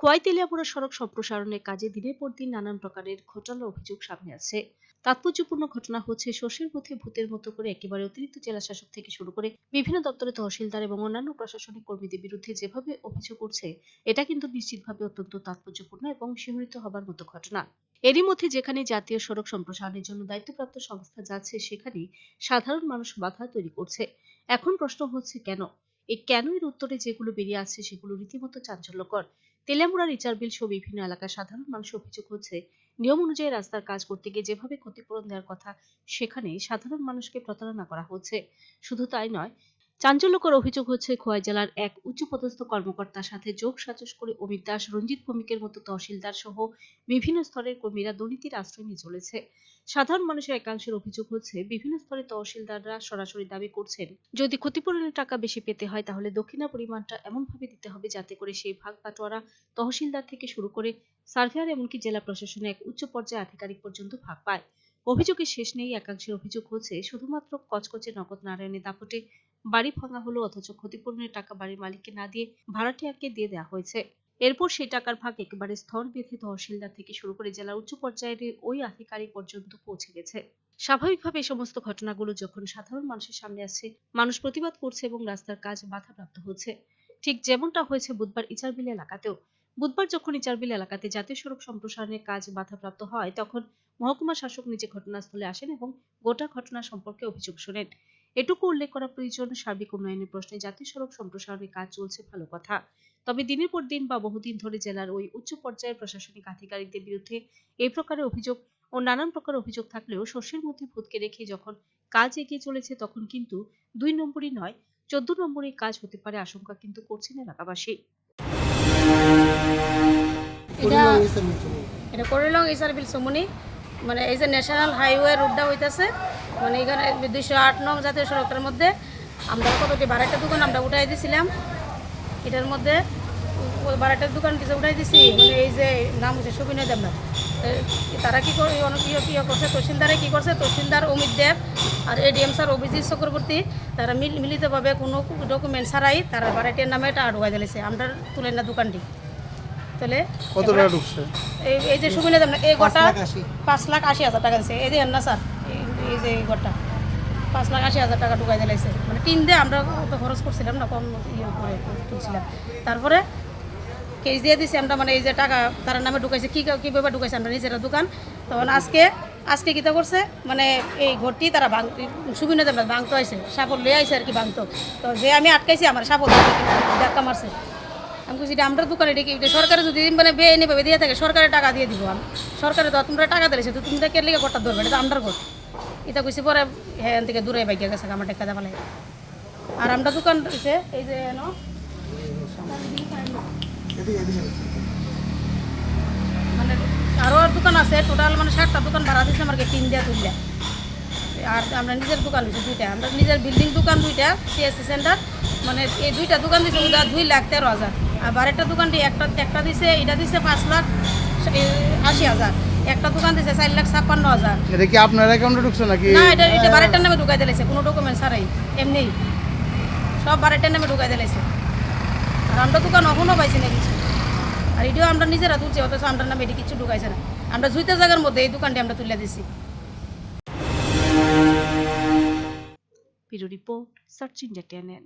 খোয়াই তেলিয়াপুরা সড়ক সম্প্রসারণের কাজে দিনের পর দিন নানান প্রকারের ঘোটালা অভিযোগ সামনে আসছে তাৎপর্যপূর্ণ ঘটনা হচ্ছে শস্যের মধ্যে ভূতের মতো করে একেবারে অতিরিক্ত জেলা শাসক থেকে শুরু করে বিভিন্ন দপ্তরে তহসিলদার এবং অন্যান্য প্রশাসনিক কর্মীদের বিরুদ্ধে যেভাবে অভিযোগ উঠছে, এটা কিন্তু নিশ্চিতভাবে অত্যন্ত তাৎপর্যপূর্ণ এবং শিহরিত হবার মতো ঘটনা। এরই মধ্যে যেখানে জাতীয় সড়ক সম্প্রসারণের জন্য দায়িত্বপ্রাপ্ত সংস্থা যাচ্ছে, সেখানে সাধারণ মানুষ বাধা তৈরি করছে। এখন প্রশ্ন হচ্ছে কেন? এই কেন এর উত্তরে যেগুলো বেরিয়ে আসছে, সেগুলো রীতিমতো চাঞ্চল্যকর। তেলিয়ামুড়ার রিচারবিল সহ বিভিন্ন এলাকার সাধারণ মানুষ অভিযোগ হচ্ছে নিয়ম অনুযায়ী রাস্তার কাজ করতে গিয়ে যেভাবে ক্ষতিপূরণ দেওয়ার কথা সেখানে সাধারণ মানুষকে প্রতারণা করা হচ্ছে। শুধু তাই নয় চাঞ্চল্যকর অভিযোগ হচ্ছে খোয়াই জেলার এক উচ্চপদস্থ কর্মকর্তার সাথে যোগ সাজস করে অমিত দাস, রঞ্জিত ভৌমিকের মতো তহসিলদার সহ বিভিন্ন স্তরের কর্মীরা দুর্নীতির আশ্রয় নিয়ে চলেছে। সাধারণ মানুষের একাংশের অভিযোগ হচ্ছে বিভিন্ন স্তরে তহসিলদাররা সরাসরি দাবি করছেন, যদি ক্ষতিপূরণের টাকা বেশি পেতে হয় তাহলে দক্ষিণা পরিমাণটা এমনভাবে দিতে হবে যাতে করে সেই ভাগ বাটোয়ারা তহসিলদার থেকে শুরু করে সার্ভেয়ার এমনকি জেলা প্রশাসনের এক উচ্চ পর্যায়ে আধিকারিক পর্যন্ত ভাগ পায়। অভিযোগের শেষ নেই, একাংশের অভিযোগ হচ্ছে শুধুমাত্র কচকচে নগদ নারায়ণের দাপটে বাড়ি ভাঙা হলো, অথচ ক্ষতিপূরণের টাকা বাড়ির মালিককে না দিয়ে ভাড়াটিয়াকে দিয়ে দেওয়া হয়েছে। এরপর সেই টাকার ভাগ একেবারে স্থল বেঁধে তহসিলদার থেকে শুরু করে জেলার উচ্চ পর্যায়ের ওই আধিকারিক পর্যন্ত পৌঁছে গেছে। স্বাভাবিকভাবে এই সমস্ত ঘটনাগুলো যখন সাধারণ মানুষের সামনে আসছে, মানুষ প্রতিবাদ করছে এবং রাস্তার কাজ বাধাপ্রাপ্ত হচ্ছে। ঠিক যেমনটা হয়েছে বুধবার ইচারবিল এলাকাতেও বুধবার যখন ইচারবিল এলাকাতে জাতীয় সড়ক সম্প্রসারণের কাজ বাধাপ্রাপ্ত হয়, তখন মহকুমা শাসক নিজে ঘটনাস্থলে আসেন এবং গোটা ঘটনা সম্পর্কে অভিযোগ শোনেন। এটুকু উল্লেখ করা প্রয়োজন সার্বিক উন্নয়নের প্রশ্নে জাতীয় সড়ক সম্প্রসারণের কাজ চলছে ভালো কথা। তবে দিনের পর দিন বা বহুদিন ধরে জেলার ওই উচ্চ পর্যায়ের প্রশাসনিক আধিকারিকদের বিরুদ্ধে এই প্রকারের অভিযোগ ও নানান প্রকার অভিযোগ থাকলেও শস্যের মধ্যে ভূতকে রেখে যখন কাজ এগিয়ে চলেছে, তখন কিন্তু দুই নম্বরই নয়, চোদ্দ নম্বরের কাজ হতে পারে আশঙ্কা কিন্তু করছেন এলাকাবাসী। এটা এটা করিলং ইসার বিল সমনি। মানে এই যে ন্যাশনাল হাইওয়ে রোডটা হইতাছে মানে এখানে দুইশো আট নং জাতীয় সড়কের মধ্যে আমরা কতটি বারোটা দোকান আমরা উঠাই দিছিলাম। এটার মধ্যে বারোটার দোকান কিছু উঠাই দিছি মানে এই যে নাম হচ্ছে সুবিনয় দেবনাথ তারা কি করে অনেক ইয়ে কি করছে তহসিলদারে কি করছে তহসিলদার অমিত দেব আর এডিএম স্যার অভিজিৎ চক্রবর্তী তারা মিল মিলিতভাবে কোনো ডকুমেন্ট ছাড়াই তারা বারোটির নামে এটা আড়ুয়াই দিলেছে আমরা তুলেন না দোকানটি। তাহলে কত টাকা ঢুকছে? এই এই যে সুবিধা দেন এই গোটা পাঁচ লাখ আশি হাজার টাকা দিচ্ছে এই যে না স্যার এই- যে এই গোটা পাঁচ লাখ আশি হাজার টাকা ঢুকাই দিলাইছে। মানে তিন দিয়ে আমরা তো খরচ করছিলাম না কম ইয়ে করে তুলছিলাম। তারপরে কেস দিয়ে দিছি আমরা মানে এই যে টাকা তার নামে ঢুকাইছে কী কীভাবে ঢুকাইছে আমরা নিজেরা দোকান। তখন আজকে আজকে কীটা করছে মানে এই ঘরটি তারা ভাঙ সুবিধা দেন ভাঙতো আইছে সাপল লিয়ে আইছে আর কি ভাঙতো। তো যে আমি আটকাইছি আমার সাপল ধাক্কা মারছে। আমি বলছি এটা আমরা দোকানে ডেকে এটা সরকারে যদি মানে বেআইনি ভাবে দিয়ে থাকে সরকারের টাকা দিয়ে দিব আমি। সরকারে তো তোমরা টাকা দিয়েছে তো তুমি কে লেগে ঘরটা ধরবে? এটা তো আমরার ঘর। এটা কইছে, পরে হ্যাঁ থেকে দূরে বাইকে গেছে, আমার টাকা দেওয়া লাগে। আর আমরা দোকান রয়েছে, এই যে মানে আরও আর দোকান আছে টোটাল মানে ষাটটা দোকান ভাড়া দিচ্ছে আমাকে তিন দেওয়া তুললে আর আমরা নিজের দোকান দিচ্ছি দুইটা। আমরা নিজের বিল্ডিং দোকান দুইটা সিএসসি সেন্টার মানে এই দুইটা দোকান দিচ্ছে দুই লাখ তেরো হাজার। আর বারেরটা দোকানটি একটা একটা দিছে এটা দিছে পাঁচ লাখ আশি হাজার। একটা দোকান দিছে চার লাখ ছাপ্পান্ন হাজার। এটা কি আপনার অ্যাকাউন্টে ঢুকছে নাকি? না এটা এটা বারেরটার নামে ঢুকাই দিলেছে কোনো ডকুমেন্ট ছাড়াই এমনি। সব বারেরটার নামে ঢুকাই দিলেছে। আর আমরা দোকান এখনও পাইছি না কিছু। আর এটিও আমরা নিজেরা তুলছি অথচ আমরা নামে এটি কিছু ঢুকাইছে না। আমরা জুইতে জায়গার মধ্যে এই দোকানটি আমরা তুলে দিছি। Bureau report search India টেনেন